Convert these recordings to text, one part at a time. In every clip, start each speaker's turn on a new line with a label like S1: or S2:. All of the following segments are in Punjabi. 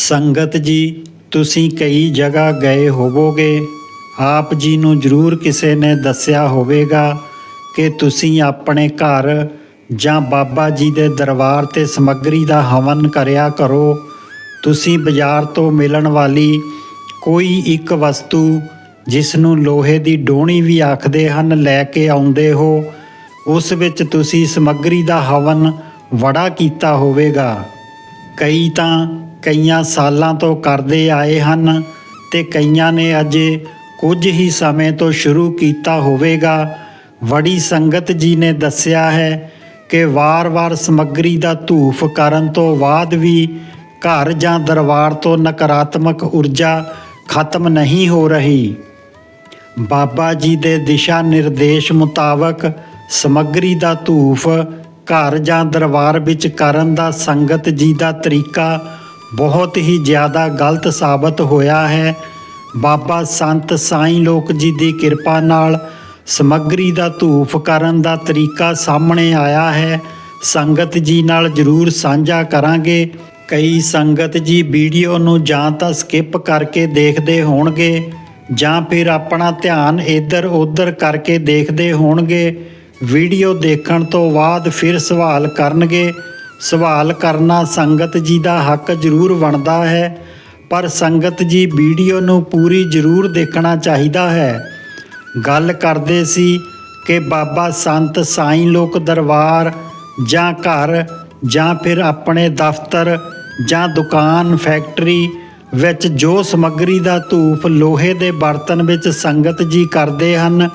S1: ਸੰਗਤ ਜੀ, ਤੁਸੀਂ ਕਈ ਜਗ੍ਹਾ ਗਏ ਹੋਵੋਗੇ। ਆਪ ਜੀ ਨੂੰ ਜ਼ਰੂਰ ਕਿਸੇ ਨੇ ਦੱਸਿਆ ਹੋਵੇਗਾ ਕਿ ਤੁਸੀਂ ਆਪਣੇ ਘਰ ਜਾਂ ਬਾਬਾ ਜੀ ਦੇ ਦਰਬਾਰ ਤੇ ਸਮੱਗਰੀ ਦਾ ਹਵਨ ਕਰਿਆ ਕਰੋ। ਤੁਸੀਂ ਬਾਜ਼ਾਰ ਤੋਂ ਮਿਲਣ ਵਾਲੀ ਕੋਈ ਇੱਕ ਵਸਤੂ ਜਿਸ ਨੂੰ ਲੋਹੇ ਦੀ ਡੋਣੀ ਵੀ ਆਖਦੇ ਹਨ ਲੈ ਕੇ ਆਉਂਦੇ ਹੋ, ਉਸ ਵਿੱਚ ਤੁਸੀਂ ਸਮੱਗਰੀ ਦਾ ਹਵਨ ਵੜਾ ਕੀਤਾ ਹੋਵੇਗਾ। ਕਈ ਤਾਂ ਕਈਆਂ ਸਾਲਾਂ ਤੋਂ ਕਰਦੇ ਆਏ ਹਨ ਤੇ ਕਈਆਂ ਨੇ ਅਜੇ ਕੁਝ ਹੀ ਸਮੇਂ ਤੋਂ ਸ਼ੁਰੂ ਕੀਤਾ ਹੋਵੇਗਾ। ਵੜੀ ਸੰਗਤ ਜੀ ਨੇ ਦੱਸਿਆ ਹੈ ਕਿ ਵਾਰ-ਵਾਰ ਸਮੱਗਰੀ ਦਾ ਧੂਫ ਕਰਨ ਤੋਂ ਬਾਅਦ ਵੀ ਘਰ ਜਾਂ ਦਰਬਾਰ ਤੋਂ ਨਕਾਰਾਤਮਕ ਊਰਜਾ ਖਤਮ ਨਹੀਂ ਹੋ ਰਹੀ। ਬਾਬਾ ਜੀ ਦੇ ਦਿਸ਼ਾ ਨਿਰਦੇਸ਼ ਮੁਤਾਬਕ ਸਮੱਗਰੀ ਦਾ ਧੂਫ ਘਰ ਜਾਂ ਦਰਬਾਰ ਵਿੱਚ ਕਰਨ ਦਾ ਸੰਗਤ ਜੀ ਦਾ ਤਰੀਕਾ ਬਹੁਤ ਹੀ ਜ਼ਿਆਦਾ ਗਲਤ ਸਾਬਤ ਹੋਇਆ ਹੈ। ਬਾਬਾ ਸੰਤ ਸਾਈਂ ਲੋਕ ਜੀ ਦੀ ਕਿਰਪਾ ਨਾਲ ਸਮੱਗਰੀ ਦਾ ਧੂਫ ਕਰਨ ਦਾ ਤਰੀਕਾ ਸਾਹਮਣੇ ਆਇਆ ਹੈ। ਸੰਗਤ ਜੀ ਨਾਲ ਜ਼ਰੂਰ ਸਾਂਝਾ ਕਰਾਂਗੇ। ਕਈ ਸੰਗਤ ਜੀ ਵੀਡੀਓ ਨੂੰ ਜਾਂ ਤਾਂ ਸਕਿਪ ਕਰਕੇ ਦੇਖਦੇ ਹੋਣਗੇ ਜਾਂ ਫਿਰ ਆਪਣਾ ਧਿਆਨ ਇੱਧਰ ਉੱਧਰ ਕਰਕੇ ਦੇਖਦੇ ਹੋਣਗੇ। ਵੀਡੀਓ ਦੇਖਣ ਤੋਂ ਬਾਅਦ ਫਿਰ ਸਵਾਲ ਕਰਨਗੇ। ਸਵਾਲ ਕਰਨਾ ਸੰਗਤ ਜੀ ਦਾ ਹੱਕ ਜ਼ਰੂਰ ਬਣਦਾ ਹੈ, ਪਰ ਸੰਗਤ ਜੀ ਵੀਡੀਓ ਨੂੰ ਪੂਰੀ ਜ਼ਰੂਰ ਦੇਖਣਾ ਚਾਹੀਦਾ ਹੈ। ਗੱਲ ਕਰਦੇ ਸੀ ਕਿ ਬਾਬਾ ਸੰਤ ਸਾਈਂ ਲੋਕ ਦਰਬਾਰ ਜਾਂ ਘਰ ਜਾਂ ਫਿਰ ਆਪਣੇ ਦਫ਼ਤਰ ਜਾਂ ਦੁਕਾਨ, ਫੈਕਟਰੀ ਵਿੱਚ ਜੋ ਸਮੱਗਰੀ ਦਾ ਧੂਫ ਲੋਹੇ ਦੇ ਬਰਤਨ ਵਿੱਚ ਸੰਗਤ ਜੀ ਕਰਦੇ ਹਨ,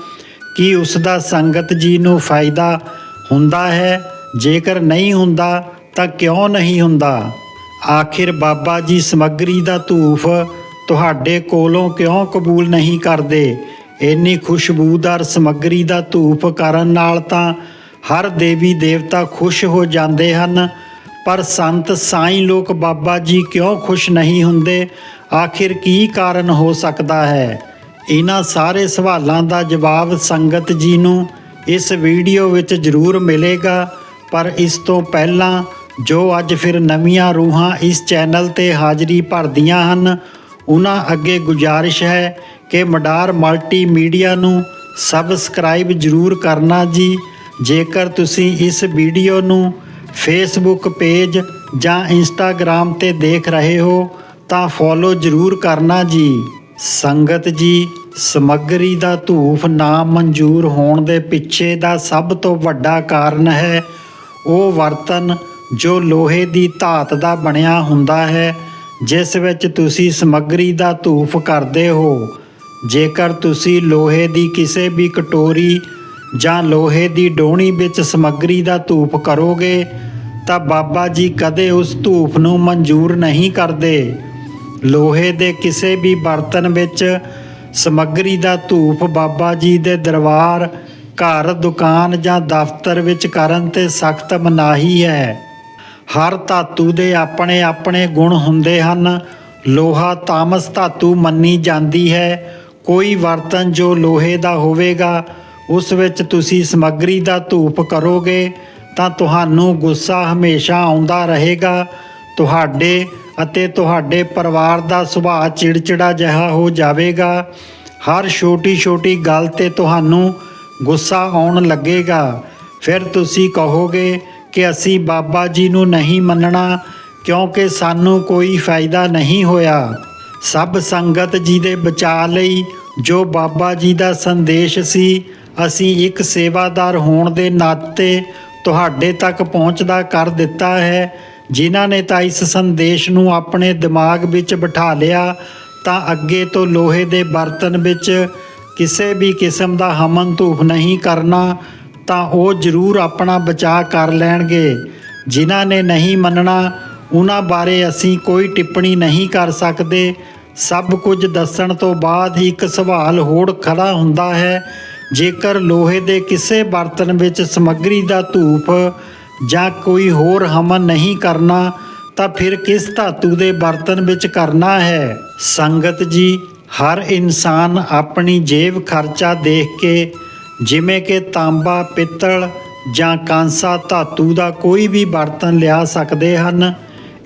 S1: ਕੀ ਉਸ ਦਾ ਸੰਗਤ ਜੀ ਨੂੰ ਫਾਇਦਾ ਹੁੰਦਾ ਹੈ? ਜੇਕਰ ਨਹੀਂ ਹੁੰਦਾ ਤਾਂ ਕਿਉਂ ਨਹੀਂ ਹੁੰਦਾ? ਆਖਿਰ ਬਾਬਾ ਜੀ ਸਮੱਗਰੀ ਦਾ ਧੂਫ ਤੁਹਾਡੇ ਕੋਲੋਂ ਕਿਉਂ ਕਬੂਲ ਨਹੀਂ ਕਰਦੇ? ਇੰਨੀ ਖੁਸ਼ਬੂਦਾਰ ਸਮੱਗਰੀ ਦਾ ਧੂਫ ਕਰਨ ਨਾਲ ਤਾਂ ਹਰ ਦੇਵੀ ਦੇਵਤਾ ਖੁਸ਼ ਹੋ ਜਾਂਦੇ ਹਨ। ਪਰ ਸੰਤ ਸਾਈਂ ਲੋਕ ਬਾਬਾ ਜੀ ਕਿਉਂ ਖੁਸ਼ ਨਹੀਂ ਹੁੰਦੇ? ਆਖਿਰ ਕੀ ਕਾਰਨ ਹੋ ਸਕਦਾ ਹੈ? ਇਹਨਾਂ ਸਾਰੇ ਸਵਾਲਾਂ ਦਾ ਜਵਾਬ ਸੰਗਤ ਜੀ ਨੂੰ ਇਸ ਵੀਡੀਓ ਵਿੱਚ ਜ਼ਰੂਰ ਮਿਲੇਗਾ। ਪਰ ਇਸ ਤੋਂ ਪਹਿਲਾਂ ਜੋ ਅੱਜ ਫਿਰ ਨਵੀਆਂ ਰੂਹਾਂ ਇਸ ਚੈਨਲ ਤੇ ਹਾਜ਼ਰੀ ਭਰਦੀਆਂ ਹਨ, ਉਹਨਾਂ ਅੱਗੇ ਗੁਜ਼ਾਰਿਸ਼ ਹੈ ਕਿ ਮਡਾਰ ਮਲਟੀਮੀਡੀਆ ਨੂੰ ਸਬਸਕ੍ਰਾਈਬ ਜ਼ਰੂਰ ਕਰਨਾ ਜੀ। ਜੇਕਰ ਤੁਸੀਂ ਇਸ ਵੀਡੀਓ ਨੂੰ ਫੇਸਬੁੱਕ ਪੇਜ ਜਾਂ ਇੰਸਟਾਗ੍ਰam ਤੇ ਦੇਖ ਰਹੇ ਹੋ, ਤਾਂ ਫੋਲੋ ਜ਼ਰੂਰ ਕਰਨਾ ਜੀ। ਸੰਗਤ ਜੀ, ਸਮੱਗਰੀ ਦਾ ਧੂਫ ਨਾ ਮਨਜ਼ੂਰ ਹੋਣ ਦੇ ਪਿੱਛੇ ਦਾ ਸਭ ਤੋਂ ਵੱਡਾ ਕਾਰਨ ਹੈ ਉਹ ਬਰਤਨ ਜੋ ਲੋਹੇ ਦੀ ਧਾਤ ਦਾ ਬਣਿਆ ਹੁੰਦਾ ਹੈ, ਜਿਸ ਵਿੱਚ ਤੁਸੀਂ ਸਮੱਗਰੀ ਦਾ ਧੂਫ ਕਰਦੇ ਹੋ। ਜੇਕਰ ਤੁਸੀਂ ਲੋਹੇ ਦੀ ਕਿਸੇ ਵੀ ਕਟੋਰੀ ਜਾਂ ਲੋਹੇ ਦੀ ਡੋਣੀ ਵਿੱਚ ਸਮੱਗਰੀ ਦਾ ਧੂਫ ਕਰੋਗੇ, ਤਾਂ ਬਾਬਾ ਜੀ ਕਦੇ ਉਸ ਧੂਫ ਨੂੰ ਮਨਜ਼ੂਰ ਨਹੀਂ ਕਰਦੇ। ਲੋਹੇ ਦੇ ਕਿਸੇ ਵੀ ਬਰਤਨ ਵਿੱਚ ਸਮੱਗਰੀ ਦਾ ਧੂਫ ਬਾਬਾ ਜੀ ਦੇ ਦਰਬਾਰ, ਘਰ, ਦੁਕਾਨ ਜਾਂ ਦਫ਼ਤਰ ਵਿੱਚ ਕਰਨ ਤੇ ਸਖਤ ਮਨਾਹੀ ਹੈ। ਹਰ ਧਾਤੂ ਦੇ ਆਪਣੇ ਆਪਣੇ ਗੁਣ ਹੁੰਦੇ ਹਨ। ਲੋਹਾ ਤਾਮਸ ਧਾਤੂ ਮੰਨੀ ਜਾਂਦੀ ਹੈ। ਕੋਈ ਬਰਤਨ ਜੋ ਲੋਹੇ ਦਾ ਹੋਵੇਗਾ, ਉਸ ਵਿੱਚ ਤੁਸੀਂ ਸਮੱਗਰੀ ਦਾ ਧੂਪ ਕਰੋਗੇ, ਤਾਂ ਤੁਹਾਨੂੰ ਗੁੱਸਾ ਹਮੇਸ਼ਾ ਆਉਂਦਾ ਰਹੇਗਾ। ਤੁਹਾਡੇ ਅਤੇ ਤੁਹਾਡੇ ਪਰਿਵਾਰ ਦਾ ਸੁਭਾਅ ਚਿੜਚਿੜਾ ਜਿਹਾ ਹੋ ਜਾਵੇਗਾ। ਹਰ ਛੋਟੀ-ਛੋਟੀ ਗੱਲ ਤੇ ਤੁਹਾਨੂੰ ਗੁੱਸਾ ਆਉਣ ਲੱਗੇਗਾ। ਫਿਰ ਤੁਸੀਂ ਕਹੋਗੇ ਕਿ ਅਸੀਂ ਬਾਬਾ ਜੀ ਨੂੰ ਨਹੀਂ ਮੰਨਣਾ, ਕਿਉਂਕਿ ਸਾਨੂੰ ਕੋਈ ਫਾਇਦਾ ਨਹੀਂ ਹੋਇਆ। ਸਭ ਸੰਗਤ ਜੀ ਦੇ ਬਚਾਅ ਲਈ ਜੋ ਬਾਬਾ ਜੀ ਦਾ ਸੰਦੇਸ਼ ਸੀ, ਅਸੀਂ ਇੱਕ ਸੇਵਾਦਾਰ ਹੋਣ ਦੇ ਨਾਤੇ ਤੁਹਾਡੇ ਤੱਕ ਪਹੁੰਚਦਾ ਕਰ ਦਿੱਤਾ ਹੈ। ਜਿਨ੍ਹਾਂ ਨੇ ਤਾਂ ਇਸ ਸੰਦੇਸ਼ ਨੂੰ ਆਪਣੇ ਦਿਮਾਗ ਵਿੱਚ ਬਿਠਾ ਲਿਆ, ਤਾਂ ਅੱਗੇ ਤੋਂ ਲੋਹੇ ਦੇ ਬਰਤਨ ਵਿੱਚ ਕਿਸੇ ਵੀ ਕਿਸਮ ਦਾ ਹਮਨ ਧੂਫ ਨਹੀਂ ਕਰਨਾ ਤਾਂ ਉਹ ਜ਼ਰੂਰ ਆਪਣਾ ਬਚਾਅ ਕਰ ਲੈਣਗੇ। ਜਿਨ੍ਹਾਂ ਨੇ ਨਹੀਂ ਮੰਨਣਾ, ਉਹਨਾਂ ਬਾਰੇ ਅਸੀਂ ਕੋਈ ਟਿੱਪਣੀ ਨਹੀਂ ਕਰ ਸਕਦੇ। ਸਭ ਕੁਝ ਦੱਸਣ ਤੋਂ ਬਾਅਦ ਇੱਕ ਸਵਾਲ ਹੋਰ ਖੜਾ ਹੁੰਦਾ ਹੈ, ਜੇਕਰ ਲੋਹੇ ਦੇ ਕਿਸੇ ਬਰਤਨ ਵਿੱਚ ਸਮੱਗਰੀ ਦਾ ਧੂਪ ਜਾਂ ਕੋਈ ਹੋਰ ਹਮਨ ਨਹੀਂ ਕਰਨਾ, ਤਾਂ ਫਿਰ ਕਿਸ ਧਾਤੂ ਦੇ ਬਰਤਨ ਵਿੱਚ ਕਰਨਾ ਹੈ? ਸੰਗਤ ਜੀ, ਹਰ ਇਨਸਾਨ ਆਪਣੀ ਜੇਬ ਖਰਚਾ ਦੇਖ ਕੇ ਜਿਵੇਂ ਕਿ ਤਾਂਬਾ, ਪਿੱਤਲ ਜਾਂ ਕਾਂਸਾ ਧਾਤੂ ਦਾ ਕੋਈ ਵੀ ਬਰਤਨ ਲਿਆ ਸਕਦੇ ਹਨ,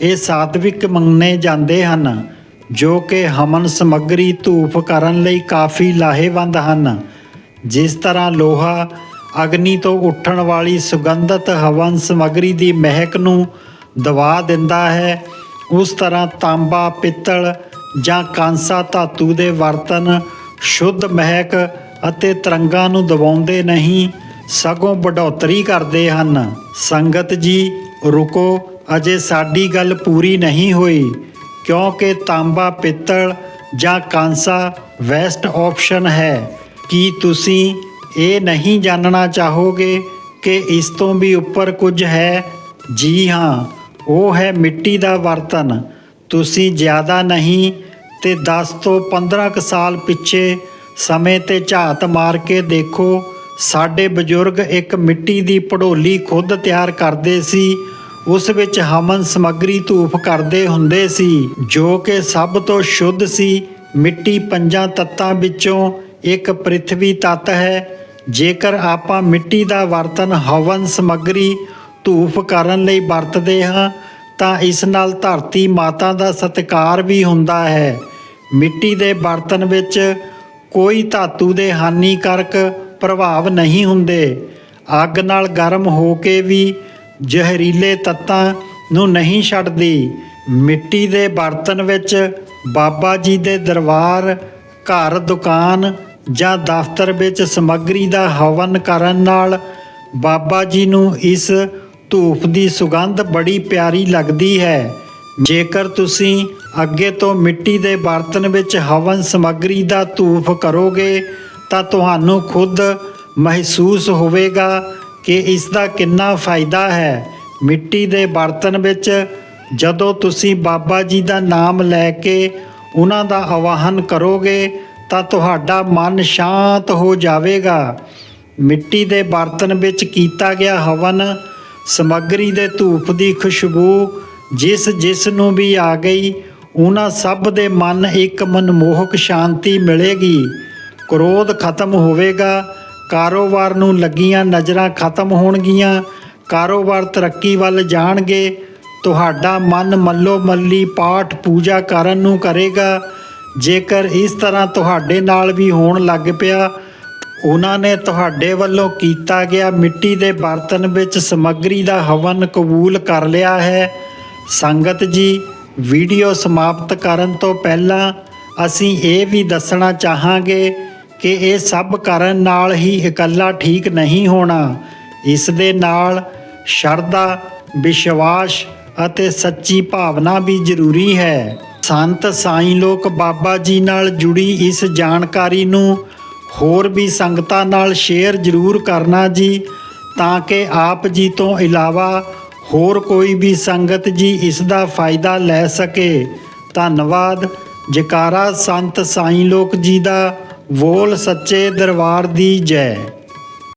S1: ਇਹ ਸਾਤਵਿਕ ਮੰਨੇ ਜਾਂਦੇ ਹਨ, ਜੋ ਕਿ ਹਵਨ ਸਮੱਗਰੀ ਧੂਫ ਕਰਨ ਲਈ ਕਾਫੀ ਲਾਹੇਵੰਦ ਹਨ। ਜਿਸ ਤਰ੍ਹਾਂ ਲੋਹਾ, ਅਗਨੀ ਤੋਂ ਉੱਠਣ ਵਾਲੀ ਸੁਗੰਧਤ ਹਵਨ ਸਮੱਗਰੀ ਦੀ ਮਹਿਕ ਨੂੰ ਦਵਾ ਦਿੰਦਾ ਹੈ, ਉਸ ਤਰ੍ਹਾਂ ਤਾਂਬਾ, ਪਿੱਤਲ ਜਾਂ ਕਾਂਸਾ ਧਾਤੂ ਦੇ ਬਰਤਨ ਸ਼ੁੱਧ ਮਹਿਕ ਅਤੇ ਤਰੰਗਾਂ ਨੂੰ ਦਬਾਉਂਦੇ ਨਹੀਂ, ਸਗੋਂ ਵਡੋਤਰੀ ਕਰਦੇ ਹਨ। ਸੰਗਤ ਜੀ, ਰੁਕੋ, ਅਜੇ ਸਾਡੀ ਗੱਲ ਪੂਰੀ ਨਹੀਂ ਹੋਈ, ਕਿਉਂਕਿ ਤਾਂਬਾ ਪਿੱਤਲ ਜਾਂ ਕਾਂਸਾ ਵੈਸਟ ਆਪਸ਼ਨ ਹੈ। ਕੀ ਤੁਸੀਂ ਇਹ ਨਹੀਂ ਜਾਣਨਾ ਚਾਹੋਗੇ ਕਿ ਇਸ ਤੋਂ ਵੀ ਉੱਪਰ ਕੁਝ ਹੈ? ਜੀ ਹਾਂ, ਉਹ ਹੈ ਮਿੱਟੀ ਦਾ ਬਰਤਨ। ਤੁਸੀਂ ਜ਼ਿਆਦਾ ਨਹੀਂ ਤੇ 10 ਤੋਂ 15 ਕੁ ਸਾਲ ਪਿੱਛੇ ਸਮੇਂ ਤੇ ਝਾਤ ਮਾਰ ਕੇ ਦੇਖੋ, ਸਾਡੇ ਬਜ਼ੁਰਗ ਇੱਕ ਮਿੱਟੀ ਦੀ ਪੜੋਲੀ ਖੁਦ ਤਿਆਰ ਕਰਦੇ ਸੀ। ਉਸ ਵਿੱਚ ਹਮਨ ਸਮੱਗਰੀ ਧੂਫ ਕਰਦੇ ਹੁੰਦੇ ਸੀ, ਜੋ ਕਿ ਸਭ ਤੋਂ ਸ਼ੁੱਧ ਸੀ। ਮਿੱਟੀ ਪੰਜਾਂ ਤੱਤਾਂ ਵਿੱਚੋਂ ਇੱਕ ਪ੍ਰਿਥਵੀ ਤੱਤ ਹੈ। ਜੇਕਰ ਆਪਾਂ ਮਿੱਟੀ ਦਾ ਬਰਤਨ ਹਵਨ ਸਮੱਗਰੀ ਧੂਫ ਕਰਨ ਲਈ ਵਰਤਦੇ ਹਾਂ, ਤਾਂ ਇਸ ਨਾਲ ਧਰਤੀ ਮਾਤਾ ਦਾ ਸਤਿਕਾਰ ਵੀ ਹੁੰਦਾ ਹੈ। ਮਿੱਟੀ ਦੇ ਬਰਤਨ ਵਿੱਚ ਕੋਈ ਧਾਤੂ ਦੇ ਹਾਨੀਕਾਰਕ ਪ੍ਰਭਾਵ ਨਹੀਂ ਹੁੰਦੇ। ਅੱਗ ਨਾਲ ਗਰਮ ਹੋ ਕੇ ਵੀ ਜ਼ਹਿਰੀਲੇ ਤੱਤਾਂ ਨੂੰ ਨਹੀਂ ਛੱਡਦੀ। ਮਿੱਟੀ ਦੇ ਬਰਤਨ ਵਿੱਚ ਬਾਬਾ ਜੀ ਦੇ ਦਰਬਾਰ, ਘਰ, ਦੁਕਾਨ ਜਾਂ ਦਫ਼ਤਰ ਵਿੱਚ ਸਮੱਗਰੀ ਦਾ ਹਵਨ ਕਰਨ ਨਾਲ ਬਾਬਾ ਜੀ ਨੂੰ ਇਸ ਧੂਪ ਦੀ ਸੁਗੰਧ ਬੜੀ ਪਿਆਰੀ ਲੱਗਦੀ ਹੈ। ਜੇਕਰ ਤੁਸੀਂ ਅੱਗੇ ਤੋਂ ਮਿੱਟੀ ਦੇ ਬਰਤਨ ਵਿੱਚ ਹਵਨ ਸਮੱਗਰੀ ਦਾ ਧੂਪ ਕਰੋਗੇ, ਤਾਂ ਤੁਹਾਨੂੰ ਖੁਦ ਮਹਿਸੂਸ ਹੋਵੇਗਾ ਕਿ ਇਸ ਦਾ ਕਿੰਨਾ ਫਾਇਦਾ ਹੈ। ਮਿੱਟੀ ਦੇ ਬਰਤਨ ਵਿੱਚ ਜਦੋਂ ਤੁਸੀਂ ਬਾਬਾ ਜੀ ਦਾ ਨਾਮ ਲੈ ਕੇ ਉਹਨਾਂ ਦਾ ਆਵਾਹਨ ਕਰੋਗੇ, ਤਾਂ ਤੁਹਾਡਾ ਮਨ ਸ਼ਾਂਤ ਹੋ ਜਾਵੇਗਾ। ਮਿੱਟੀ ਦੇ ਬਰਤਨ ਵਿੱਚ ਕੀਤਾ ਗਿਆ ਹਵਨ ਸਮੱਗਰੀ ਦੇ ਧੂਪ ਦੀ ਖੁਸ਼ਬੂ ਜਿਸ ਜਿਸ ਨੂੰ ਵੀ ਆ ਗਈ, ਉਹਨਾਂ ਸਭ ਦੇ ਮਨ ਇੱਕ ਮਨਮੋਹਕ ਸ਼ਾਂਤੀ ਮਿਲੇਗੀ। ਕ੍ਰੋਧ ਖਤਮ ਹੋਵੇਗਾ, ਕਾਰੋਬਾਰ ਨੂੰ ਲੱਗੀਆਂ ਨਜ਼ਰਾਂ ਖਤਮ ਹੋਣਗੀਆਂ, ਕਾਰੋਬਾਰ ਤਰੱਕੀ ਵੱਲ ਜਾਣਗੇ, ਤੁਹਾਡਾ ਮਨ ਮੱਲੋ ਮੱਲੀ ਪਾਠ ਪੂਜਾ ਕਰਨ ਨੂੰ ਕਰੇਗਾ। ਜੇਕਰ ਇਸ ਤਰ੍ਹਾਂ ਤੁਹਾਡੇ ਨਾਲ ਵੀ ਹੋਣ ਲੱਗ ਪਿਆ, ਉਹਨਾਂ ਨੇ ਤੁਹਾਡੇ ਵੱਲੋਂ ਕੀਤਾ ਗਿਆ ਮਿੱਟੀ ਦੇ ਬਰਤਨ ਵਿੱਚ ਸਮੱਗਰੀ ਦਾ ਹਵਨ ਕਬੂਲ ਕਰ ਲਿਆ ਹੈ। ਸੰਗਤ ਜੀ, ਵੀਡੀਓ ਸਮਾਪਤ ਕਰਨ ਤੋਂ ਪਹਿਲਾਂ ਅਸੀਂ ਇਹ ਵੀ ਦੱਸਣਾ ਚਾਹਾਂਗੇ ਕਿ ਇਹ ਸਭ ਕਰਨ ਨਾਲ ਹੀ ਇਕੱਲਾ ਠੀਕ ਨਹੀਂ ਹੋਣਾ। ਇਸ ਦੇ ਨਾਲ ਸ਼ਰਧਾ, ਵਿਸ਼ਵਾਸ ਅਤੇ ਸੱਚੀ ਭਾਵਨਾ ਵੀ ਜ਼ਰੂਰੀ ਹੈ। ਸੰਤ ਸਾਈਂ ਲੋਕ ਬਾਬਾ ਜੀ ਨਾਲ ਜੁੜੀ ਇਸ ਜਾਣਕਾਰੀ ਨੂੰ ਹੋਰ ਵੀ ਸੰਗਤਾਂ ਨਾਲ ਸ਼ੇਅਰ ਜ਼ਰੂਰ ਕਰਨਾ ਜੀ, ਤਾਂ ਕਿ ਆਪ ਜੀ ਤੋਂ ਇਲਾਵਾ ਹੋਰ ਕੋਈ ਵੀ ਸੰਗਤ ਜੀ ਇਸ ਦਾ ਫਾਇਦਾ ਲੈ ਸਕੇ, ਧੰਨਵਾਦ। ਜਕਾਰਾ ਸੰਤ ਸਾਈਂ ਲੋਕ ਜੀ ਦਾ ਬੋਲ ਸੱਚੇ ਦਰਬਾਰ ਦੀ ਜੈ।